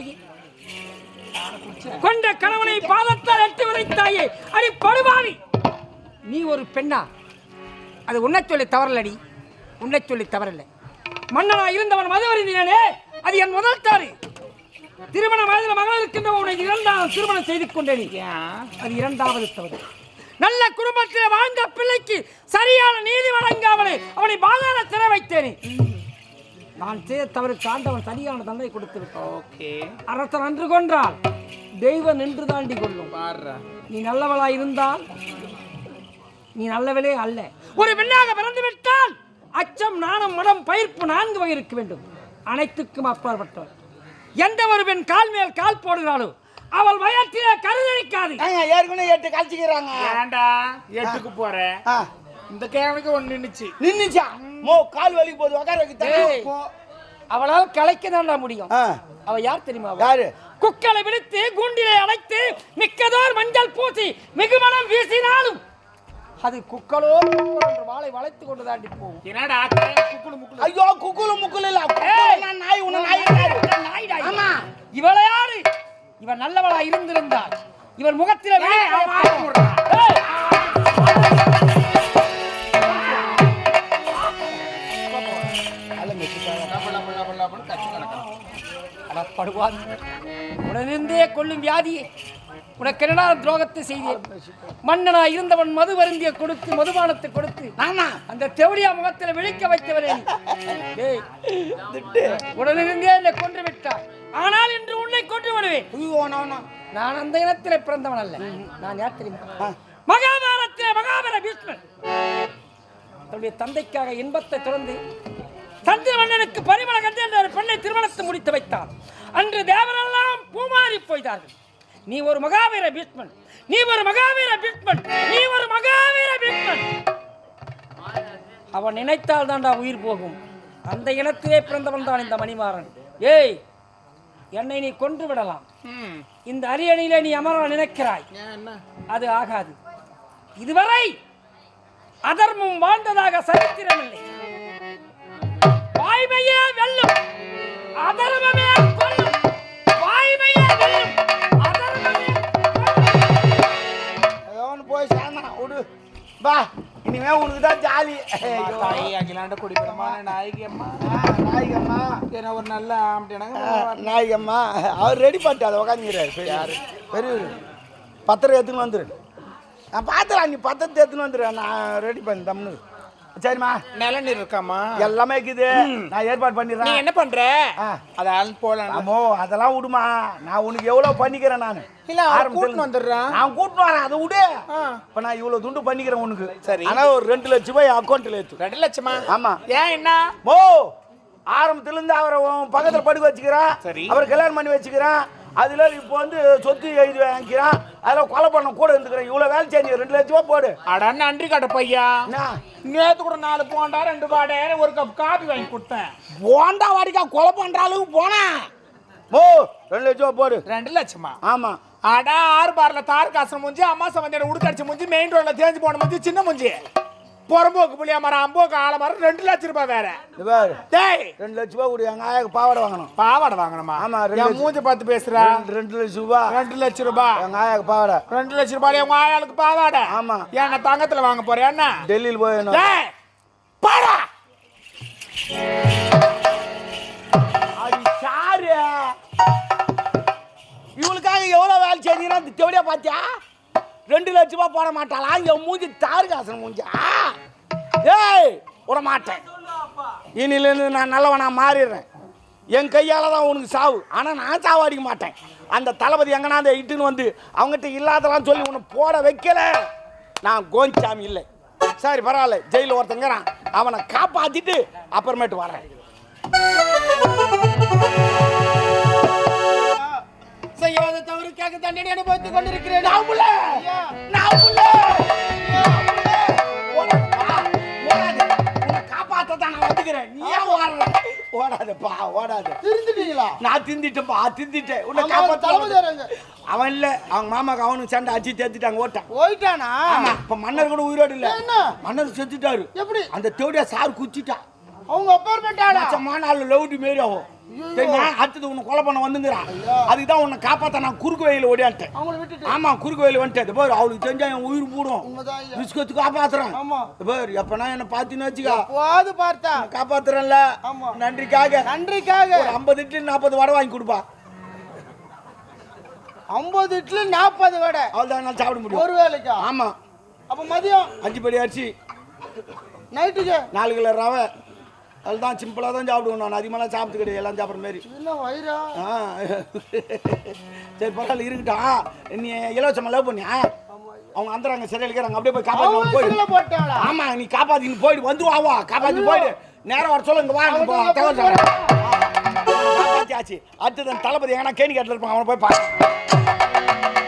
தாயே. கொண்ட கணவனை பாதத்தால் எட்டு விரைத்தாயே அடி படுபாவி. நீ ஒரு பெண்ணா. அது உன்னை சொல்லி தவறலடி. உன்னை சொல்லி தவறல மன்னனா இருந்தவன் மதுவருந்தினே அது என் முதல் தாறு. திருமண வயதில் மகள் இருக்கின்ற உன்னை இரண்டாவது திருமணம் செய்து கொண்டேன். அது இரண்டாவது தவறு. நல்ல குடும்பத்தில் வாழ்ந்த பிள்ளைக்கு சரியான நீதி வழங்காமலே அவனை பாதாள சிற வைத்தேனே. நான் செய்த தவறுக்கு ஆண்டவன் சரியான தண்டனை கொடுத்து விட்டான். ஓகே. அரசன் அன்று கொன்றால் தெய்வம் நின்று தாண்டி கொள்ளும். நீ நல்லவளா இருந்தால் நீ நல்லவளே அல்ல. ஒரு பெண்ணாக பிறந்து விட்டால் அச்சம் நாணம் மனம் பயிர்ப்பு நான்கு வகை இருக்க வேண்டும். அனைத்துக்கும் அப்பாற்பட்டவள் எந்த ஒரு பெண் கால் மேல் கால் போடுகிறாளோ அவள் வயற்றிலே கருதளிக்காது ஏங்க ஏற்கனவே எட்டு கழிச்சுக்கிறாங்க. ஏன்டா? எட்டுக்கு போறேன் இந்த கேவனுக்கு ஒண்ணு நின்னுச்சு. நின்னுச்சா? மோ. கால் வலி போது உட்கார வைக்க. அவளால் கலைக்க தான்டா முடியும் அவ யார் தெரியுமா? யாரு? குக்களை விடுத்து கூண்டிலே அடைத்து மிக்கதோர் மஞ்சள் பூசி மிகுமணம் வீசினாலும். அது குக்களோ குக்கோ என்ற வாளை வளைத்து கொண்டு தாண்டி போகும். என்னடா குக்குளு முக்குளு. ஐயோ குக்குலு முக்குலு இல்ல. நான் நாய் உன்ன நாய் நாய்டா இவன். ஆமா. இவள யாரு? இவன் நல்லவளா இருந்திருந்தால். இவன் முகத்தில மூடுறா. உடனிருந்தே கொள்ளும் வியாதியே உனக்கு என்னடா துரோகத்தை செய்தேன்? மன்னனா இருந்தவன் மது வருந்திய கொடுத்து மதுபானத்தை கொடுத்து அந்த தெவடியா முகத்தில் விழிக்க வைத்தவரே உடனிருந்தே என்னை கொன்று விட்டாய். ஆனால் இன்று உன்னை கொன்று விடுவேன். நான்? நான் அந்த இனத்திலே பிறந்தவன் அல்ல. நான் யார் தெரியுமா? மகாபாரத்திலே மகாபார பீஷ்மன். தன்னுடைய தந்தைக்காக இன்பத்தை தொடர்ந்து சந்திர மன்னனுக்கு பரிமள கண்டு என்ற பெண்ணை திருமணத்தை முடித்து வைத்தான். அன்று தேவரெல்லாம் பூமாறி போய்தார்கள். நீ ஒரு மகாவீர பீஷ்மன். நீ ஒரு மகாவீர பீஷ்மன். நீ ஒரு மகாவீர பீஷ்மன். அவன் நினைத்தால் தான்டா உயிர் போகும். அந்த இனத்திலே பிறந்தவன் தான் இந்த மணிமாறன். ஏய் என்னை நீ கொன்று விடலாம். இந்த அரியணையிலே நீ அமர நினைக்கிறாய். அது ஆகாது. இதுவரை அதர்மம் வாழ்ந்ததாக சரித்திரமில்லை. வாய்மையே வெல்லும். அதர்மமே வா. இனிமே உனக்கு தான் ஜாலி. தாய் அகிலாண்ட நாயகி அம்மா ஆ, நாயகம்மா என்ன ஒரு நல்ல ஆம்பட்டியானாங்க ஆ, நாயகம்மா அவர் ரெடி பண்ணிட்டு அதை உக்காந்துக்கிறாரு. பெரியார் பெரியவர். பத்திரம் எடுத்துன்னு வந்துரு. நான் பார்த்துறேன் நீ பத்திரத்தை எடுத்துன்னு வந்துரு. நான் ரெடி பண்ணி தம்னு. சரிம்மா. நிலநீர் இருக்காமா எல்லாமே இருக்குது. நான் ஏற்பாடு பண்ணிடுறேன். என்ன பண்ற? ஆ. அதால் போலாம் ஆமோ அதெல்லாம் விடுமா. நான் உனக்கு எவ்வளோ பண்ணிக்கிறேன் நான்? இல்ல, அவன் கூட்டின்னு வந்துடுறான். நான் கூட்டின்னு வரேன். அதை விடு. இப்போ நான் இவ்வளோ துண்டு பண்ணிக்கிறேன் உனக்கு. சரி. ஆனா ஒரு ரெண்டு லட்சம் ரூபாய் அக்கௌண்ட்டில் ஏற்று ரெண்டு லட்சமா? ஆமா. ஏன் என்ன? மோ ஆரம்பத்துல இருந்து அவரை பக்கத்துல படுக்க வச்சுக்கிறான் சரி. அவரை கல்யாணம் பண்ணி வச்சுக்கிறான் அதுல இப்போ வந்து சொத்து எழுதி வாங்கிக்கிறான் அதில் கொலை பண்ண கூட இருந்துக்கிறேன். இவ்வளோ வேலை செஞ்சு ரெண்டு லட்ச ரூபா போடு. அட நன்றி பையா என்ன? நேத்து கூட நாலு போண்டா ரெண்டு பாடை ஒரு கப் காபி வாங்கி கொடுத்தேன். போண்டா வாடிக்கா கொலை பண்ற அளவுக்கு போனேன் ஓ ரெண்டு லட்ச ரூபா போடு. ரெண்டு லட்சமா? ஆமா. அட ஆறு பார்ல தார் காசன முஞ்சி அம்மா சம்பந்தியோட உடுக்கடிச்ச முஞ்சி மெயின் ரோட்ல தேஞ்சு போன முஞ்சி சின்ன முஞ்சி. புறம்போக்கு புளியா மரம் அம்போக்கு ஆல மரம் ரெண்டு லட்சம் ரூபாய் வேற. டேய். ரெண்டு லட்ச ரூபா கொடு எங்க ஆயாக்கு பாவாடை வாங்கணும். பாவாடை வாங்கணுமா? ஆமா, என். மூஞ்சி பார்த்து பேசுறா ரெண்டு- லட்ச ரூபா ரெண்டு லட்சம் ரூபாய். எங்க ஆயாக்கு பாவாடை. ரெண்டு லட்சம் ரூபாய் உங்க ஆயாளுக்கு பாவாடை. ஆமா. என்ன தங்கத்துல வாங்க போறியா என்ன? டெல்லியில் போய் என்ன- டேய் பாடா. அது சாரு இவளுக்காக எவ்வளோ வேலை செஞ்சீங்கன்னா இந்த தேவடியா பார்த்தியா? ரெண்டு லட்ச ரூபா போட மாட்டாளா? என் மூஞ்சி தாரு காசன் மூஞ்சா? ஏய் விட மாட்டேன் இனிலேருந்து நான் நல்லவனா மாறிடுறேன். என் கையால் தான் உனக்கு சாவு. ஆனால் நான் சாவு அடிக்க மாட்டேன். அந்த தளபதி எங்கன்னா அந்த இட்டுன்னு வந்து அவங்ககிட்ட இல்லாதலாம் சொல்லி உன்னை போட வைக்கல. நான் கோஞ்சாமி இல்லை. சரி பரவாயில்ல. ஜெயிலில் ஒருத்தங்கிறான். அவனை காப்பாற்றிட்டு அப்புறமேட்டு வரேன். செய்யாத தவறுக்காக தண்டனை அனுபவித்துக் கொண்டிருக்கிறேன். நான் நான் வந்துக்கிறேன். நீ ஏன் ஓடுற? ஓடாதப்பா, ஓடாத. திருந்துட்டீங்களா நான் திந்திட்டேன்ப்பா, திந்திட்டேன். உன்னை ஆமா, காப்பாத்த தளபதி யாருங்க? அவன் இல்ல அவன் மாமாக்கு அவனுக்கு சண்டை அடிச்சு தேத்திட்டாங்க ஓட்டான் போயிட்டானா ஆமா இப்ப மன்னர் கூட உயிரோடு இல்ல என்ன? மன்னர் செத்துட்டாரு எப்படி அந்த தேவடியா சார் குச்சிட்டா அவங்க அப்பார்ட்மெண்ட் மாநாள் லவுடி மாரி ஆகும் அடுத்தது உன்னை கொலை பண்ண வந்துங்கிறான் அதுக்கு தான் உன்னை காப்பாத்த நான் குறுக்கு வழியில் ஓடியான்ட்டேன். அவங்கள விட்டுட்டு. ஆமா குறுக்கு வயல் வந்துட்டேன். பாரு அவளுக்கு தெரிஞ்சா என் உயிர் போடும். பிஸ்கத்து காப்பாத்துறேன். ஆமா. பாரு எப்பனா என்ன பாத்தீன்னு வச்சுக்கா. எப்போது பார்த்தா. காப்பாத்துறேன்ல. நன்றிக்காக. நன்றிக்காக. ஒரு ஐம்பது இட்லி நாற்பது வடை வாங்கி கொடுப்பா. ஐம்பது இட்லி நாற்பது வடை. அவள் தான் என்னால சாப்பிட ஒரு முடியும் வேலைக்கா? ஆமா. அப்ப மதியம்? அஞ்சு படி அரிசி. நைட்டுக்கு? நாலு கிலோ ரவை. அதுதான் சிம்பிளாக தான் சாப்பிடுவோம் நான். அதிகமாலாம் சாப்பிட்டு கிடையாது. எல்லாம் சாப்பிட்ற மாரி வயிறா? ஆ. சரி பரவாயில்ல இருக்கட்டும். நீ இலவசமாக லவ் பண்ணியா? அவங்க அந்தராங்க சரியா இருக்கிறாங்க அப்படியே போய் காப்பாற்றி போயிடு. சிங்கிள போட்டாங்களா ஆமா நீ காப்பாத்தி நீ போயிடு வந்துருவா காப்பாத்தி போயிடு. நேரம் வர சொல்ல இங்க வா தகவல் காப்பாத்தியாச்சு. அடுத்தது தளபதி எங்கன்னா கேணி கட்டில் இருப்பான். அவனை போய் பாரு.